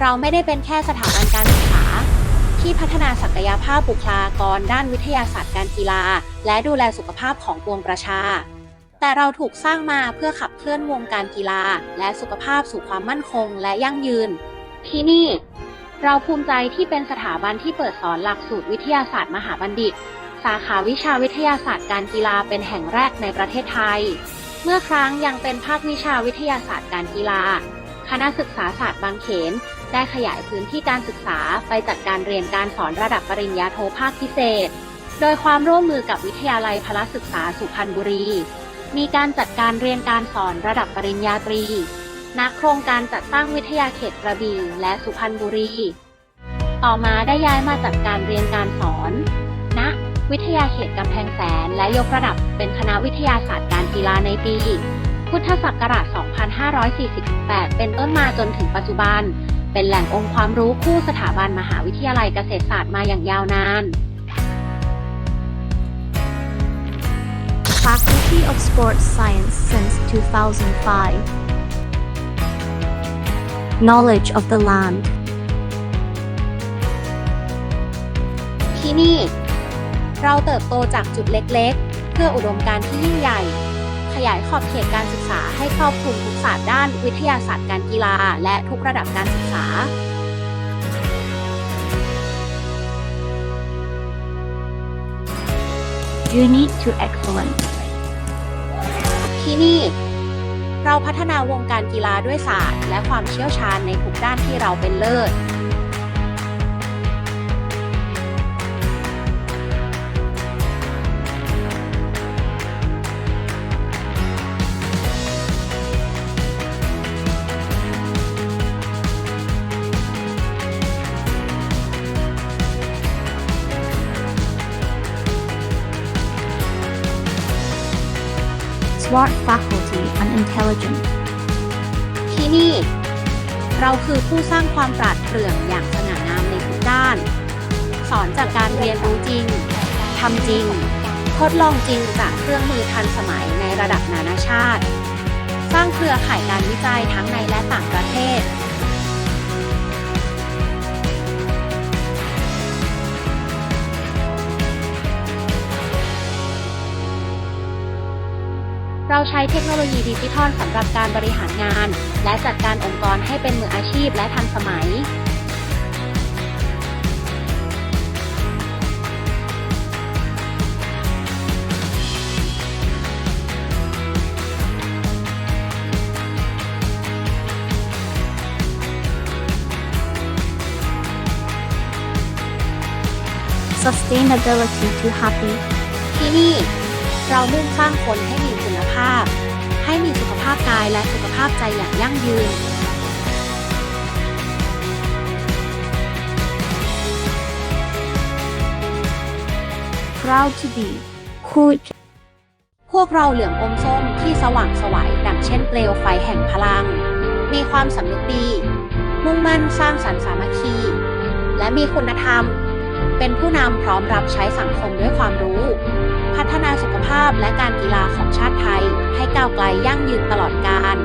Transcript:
เราไม่ได้เป็นแค่สถาบันการศึกษา ที่พัฒนาศักยภาพบุคลากร ด้านวิทยาศาสตร์การกีฬา และดูแลสุขภาพของปวงประชา แต่เราถูกสร้างมาเพื่อขับเคลื่อนวงการกีฬา และสุขภาพสู่ความมั่นคงและยั่งยืน ที่นี่ เราภูมิใจที่เป็นสถาบันที่เปิดสอนหลักสูตรวิทยาศาสตร์มหาบัณฑิต สาขาวิชาวิทยาศาสตร์การกีฬาเป็นแห่งแรกในประเทศไทย เมื่อครั้งยังเป็นภาควิชาวิทยาศาสตร์การกีฬา คณะศึกษาศาสตร์บางเขน ได้ขยายพื้นที่การศึกษาไปจัดการเรียนการสอนระดับปริญญาโทภาคพิเศษ โดยความร่วมมือกับวิทยาลัยพละศึกษาสุพรรณบุรี มีการจัดการเรียนการสอนระดับปริญญาตรีณโครงการจัดตั้งวิทยาเขตกระบี่และสุพรรณบุรี ต่อมาได้ย้ายมาจัดการเรียนการสอนณวิทยาเขตกำแพงแสนและยกระดับเป็นคณะวิทยาศาสตร์การกีฬาในปีพุทธศักราช 2548 เป็นต้นมาจนถึงปัจจุบันเป็นแหล่งองค์ความรู้คู่สถาบันมหาวิทยาลัยเกษตรศาสตร์มาอย่างยาวนาน Faculty of Sports Science since 2005. Knowledge of the land. ที่นี่ เราเติบโตจากจุดเล็กๆ เพื่ออุดมการณ์ที่ยิ่งใหญ่ ขยายขอบเขตการศึกษาให้ครอบคลุมทุกศาสตร์ด้านวิทยาศาสตร์การกีฬา และทุกระดับการศึกษา Journey to Excellence. ที่นี่ เราพัฒนาวงการกีฬาด้วยศาสตร์ และความเชี่ยวชาญในทุกด้านที่เราเป็นเลิศ Smart faculty and intelligent. ที่นี่ เราคือผู้สร้างความปราดเปรื่องอย่างสง่างามในทุกด้าน สอนจากการเรียนรู้จริง ทำจริง ทดลองจริงจากเครื่องมือทันสมัยในระดับนานาชาติ สร้างเครือข่ายการวิจัยทั้งในและต่างประเทศ เราใช้เทคโนโลยีดิจิทัลสำหรับการบริหารงาน และจัดการองค์กรให้เป็นมืออาชีพและทันสมัย Sustainability to happy. ที่นี่ เรามุ่งสร้างคนให้มีคุณ ภาพ ให้มีสุขภาพกายและสุขภาพใจอย่างยั่งยืน Proud to be. Cool. พวกเราเหลืองอมส้มที่สว่างไสวัยดังเช่นเปลวไฟแห่งพลัง มีความสำนึกดี มุ่งมั่นสร้างสรรค์สามัคคี และมีคุณธรรม เป็นผู้นำพร้อมรับใช้สังคมด้วยความรู้ พัฒนาสุขภาพและการกีฬาของชาติไทย ให้ก้าวไกลยั่งยืนตลอดกาล